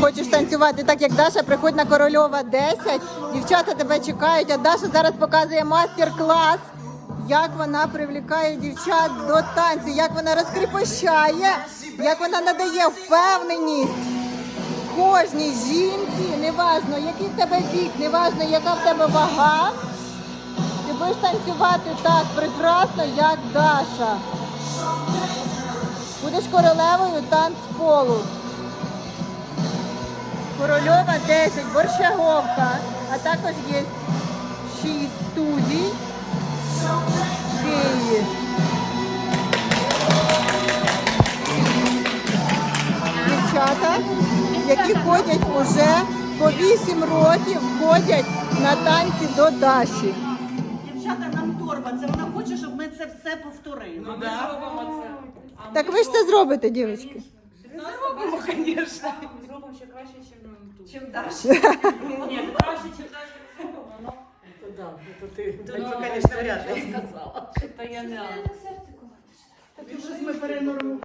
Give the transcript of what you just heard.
хочеш танцювати так, як Даша, приходь на Корольова 10. Дівчата тебе чекають, а Даша зараз показує мастер-клас, як вона привлікає дівчат до танцю, як вона розкріпощає, як вона надає впевненість кожній жінці, неважно, який в тебе вік, неважно, яка в тебе вага. Ти будеш танцювати так прекрасно, як Даша. Будеш королевою танцполу. Корольова 10, Борщаговка, а також є 6 студій в Києві. Дівчата, які ходять уже по 8 років, ходять на танці до Даші. Дівчата, нам торба. Це вона хоче, щоб ми це все повторили. Ну, ми зробимо це. А Так ми ви ж це зробите, дівчатки. Звісно. Зробимо ще краще, ніж тут. Чим далі. Ні, краще, чим далі зробимо, ну. То да, то ти, Ну, звісно, вряд ли. сказала. Та я не. Щось ми перенормували.